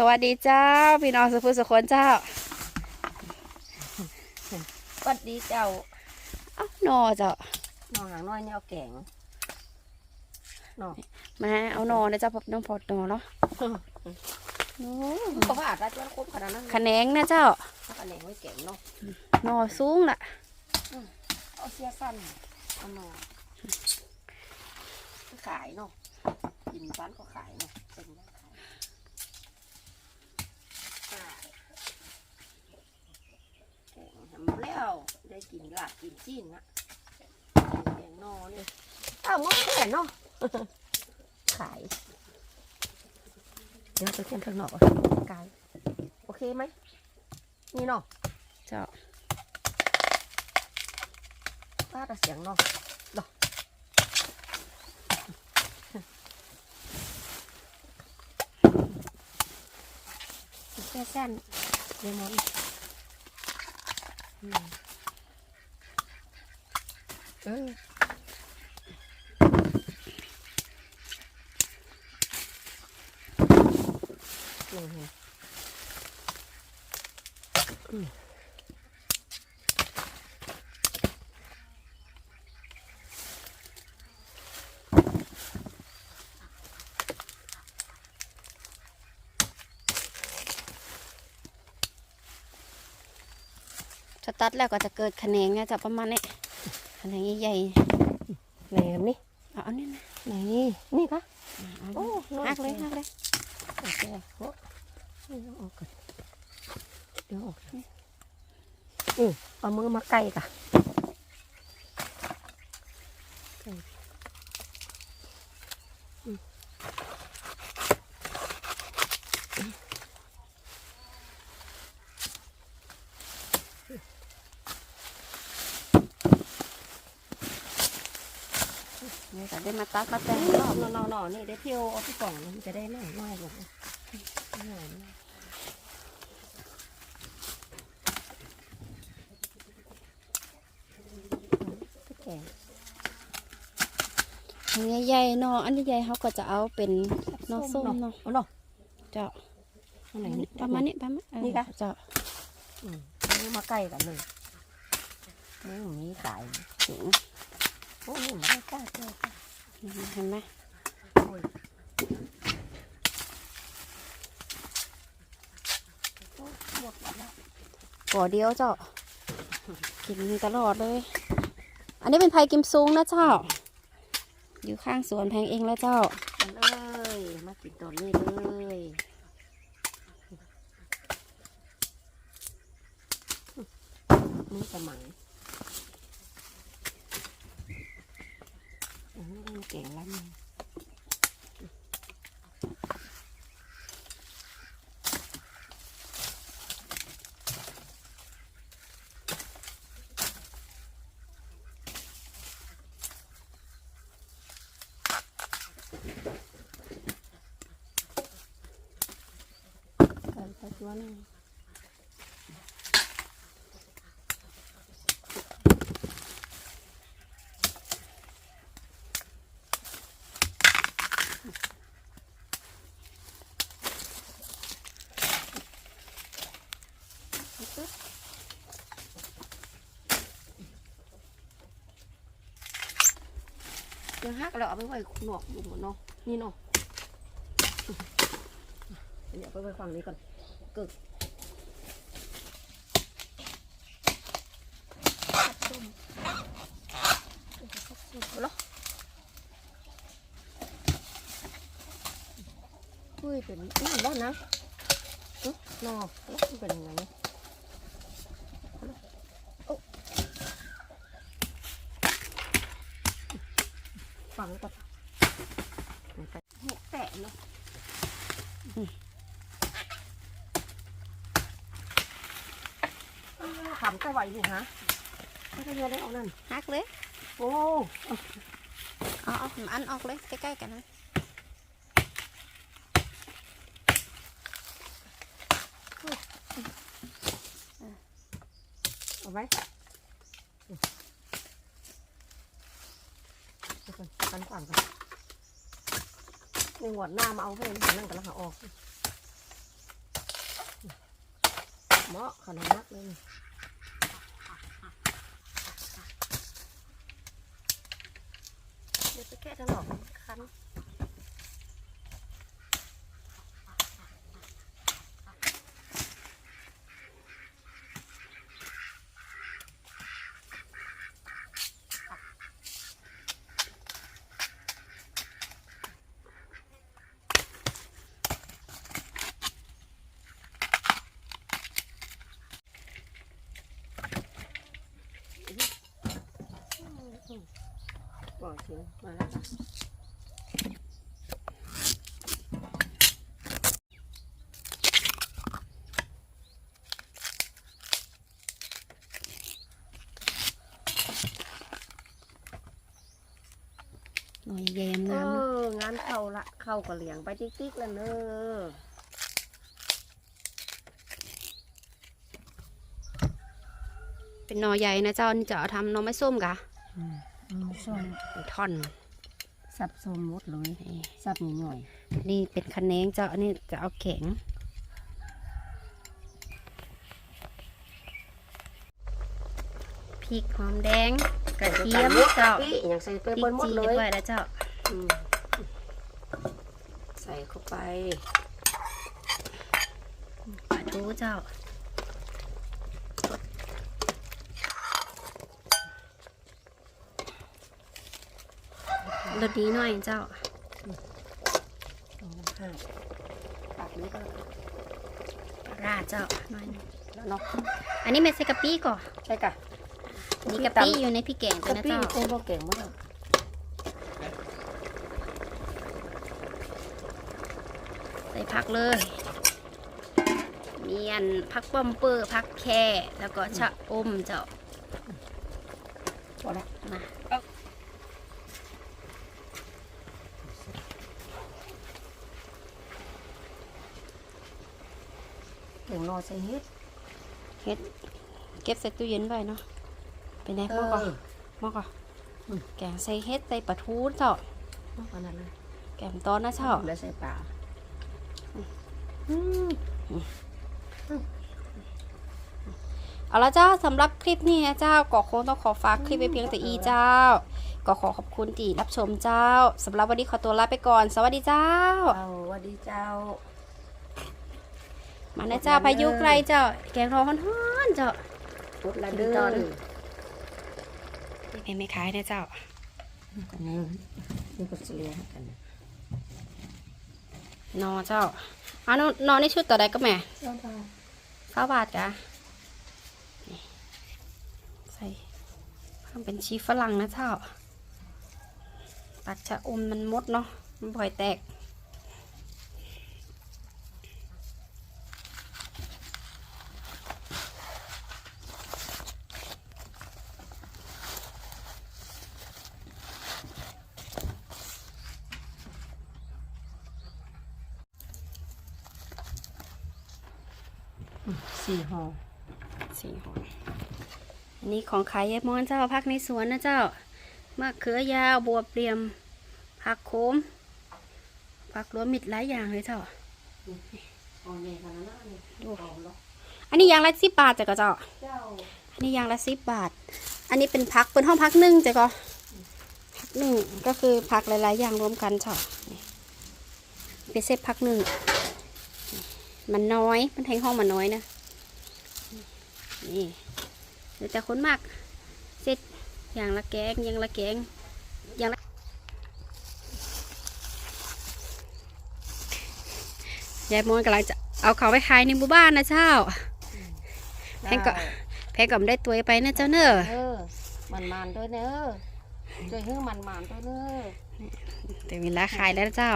สวัสดีเจ้า พี่น้องสุภุสุคนเจ้าสวัสดีเจ้าเอ้าหนอเจ้าน้องหางน้อยเนี่ยเอาแกงน้องมาเอาหนอนะเจ้าพบน้องพอดหนอเนาะโอ้ก็ว่าอาจจะจวนคุ้มขนาดนั้นขะแหนงนะเจ้าเขาก็แหนงไว้แกงเนาะหนอสูงล่ะเอาเสียสั้นเอาหน่อขายเนาะกินบ้านก็ขายเนาะเป็นบ้านขายขาย แกงทำแล้วได้กินลาบกินจีนนะแกงนอเนี่ยอ้าวมดแค่เนาะขาย เดี๋ยวไปเทียมข้างนอกก่อนกายโอเคไหมนี่เนาะเจ้าป้าแต่เสียงเนาะดอกแค่สั้นเลมอน อืมเอออืมอืม ถ้า ตัดแล้วก็จะเกิดขะแหนงนะเจ้าประมาณนี้ขะแหนงใหญ่ไหนครับนี่ๆเอาอันนี้นะไหนนี่นี่คะเอาโอ้น้อยหักเลยจัหังกเลยโอเคโอ้เดี๋ยวออกก่อนเดี๋ยวออกนี่เอามือมาใกล้กะใกล้ นี่ก็ได้มาตัดมาแต่งนอนนอนนอนนี่ได้เที่ยวเอาที่กล่องมันจะได้น่อยน้อยลงน่อยนะตุ๊กแกอันนี้ใหญ่ๆหนออันนี้ใหญ่เขาก็จะเอาเป็นหนอส้มเนาะเอาเนาะเจ้าอันไหนนี่ประมาณนี้ประมาณเออนี่คะเจ้าอืมนี่มาใกล้กันเลยนี่หมีขายสูงโอ้นี่ไม่กล้าเจอค่ะเห็นไหมก่อเดียวเจ้า กินตลอดเลย อันนี้เป็นไผ่กิมซุงนะเจ้า อยู่ข้างสวนแพงเองแล้วเจ้ามันเอ้ย มากินตอนนี้เลยนี่สมัย อันนี้มันเก่งแล้วมันกันตะ จวนยังหักแล้วเอาไปไว้หนวกอยู่หมดเนาะนี่เนาะเดี๋ยวไปไว้ฝั่งนี้ก่อนกึกเหรออุ้ยเป็นนี่บ้านนะอุ๊ยนอแล้วมันเป็นยังไงเนี่ยโอ้ ฟังก่อนมันไปหัวแตะเนาะทำแต่ไหวอยู่ฮะไม่ได้เงินได้เอานั่นหักเลย โอ้เอาเอาอันออกเลยใกล้ๆกันนะเอาไว้ กันต่างกันในหัวหน้ามาเอาไปลนั่งกันแล้วค่ะออกเหมาะขนาดนักเลยเดี๋ยวจะแก้ถนอมคัน บอกเสียงมาแล้วจ้ะหน่อยแยมเองามนะองานเข้าละเข้าก็เหลียงไปติ๊กๆแล้วเนอะเป็นหนอใหญ่นะเจ้านี่จะเอาทำหนอไม้ส้มกะ ส้มเป็นท่อนสับส้มหมดเลยนี่สับหน่อยนี่เป็นคะแนงเจ้าอันนี้จะเอาแข็งพริกหอมแดงๆกระเทียมเจ้าปีอย่างใส่ไปพริบกนหมดจีเลกันยไว้แล้วเจ้าอืมใส่เข้าไปปลาทูเจ้า รสดีหน่อยเจ้าปากนี้ก็ราดเจ้าหน่อยหนึ่งแล้วเนาะอันนี้เม็ดใส่กะปิก่อนใช่กะมีกะปิอยู่ในพริกแกงตัวกะนะปิเจ้าเป็นพวกเก่งมากใส่ผักเลย มีอันผักป้อมเปอร์ผักแค่แล้วก็ชะอมเจ้า พอแล้ว มา เก่งนอใส่เฮ็ดเฮ็ดเก็บใส่ตู้เย็นไว้เนาะเป็นไงเอหม้อก่อนอหม้อก่อนอืมแกงใส่เฮ็ดใส่ปลาทูเจ้ามากกว่านั้นเลยแกงตอนนะเจ้าแล้วใส่ปลาเอาละเจ้าสำหรับคลิปนี้นะเจ้าก็คงต้องขอฝากคลิปไว้เพียงแต่อีเจ้า ก็ขอขอบคุณที่รับชมเจ้าสำหรับวันนี้ขอตัวลาไปก่อน สวัสดีเจ้าเอาสวัสดีเจ้า มานะเจ้าพายุไกลเจ้า แกงรอฮ้อนๆเจ้าพุดละเด้ตออนนี่ไม่ขายนะเจ้ากันนี่นี่ก็เสียกันนอเจ้าเอานอนอนในชุดต่อใดก็แม่เจ้าค่ะเก้าบาทจ้ะนี่ใส่ทำเป็นชีสฝรั่งนะเจ้าตัดชะอมมันมดเนาะมันบ่อยแตก สี่ห่อสี่ห่ออันนี้ของขายยายมอนเจ้าพักในสวนนะเจ้ามะเขือยาวบวบเปลี่ยมผักโขมผักรวมมิดหลายอย่างเลยเจ้าห่อใหญ่ขนาดนั้นเลยดูห่อแล้วอันนี้ยางละสิบบาทจ้ะก็เจ้าเจ้าอันนี้ยางละสิบบาท อันนี้เป็นพักเป็นห้องพักหนึ่งจ้ะก็พักหนึ่งก็คือพักหลายๆอย่างรวมกันเจ้านี่เป็นเซตพักหนึ่ง มันน้อย มันแทงห้องมันน้อยนะ นี่เดี๋ยวแต่คนมากเซตอย่างละแกงอย่างละแกงอย่างละยายมอนกำลังจะเอาเขาไปขายในหมู่บ้านนะเจ้า แพงก็แพ้กับได้ตัวไปนะเจ้าเนอะเออมันมันๆด้วยเนอะช่วยให้มันมันๆด้วยเนอะแต่เวลาขายแล้วนะเจ้า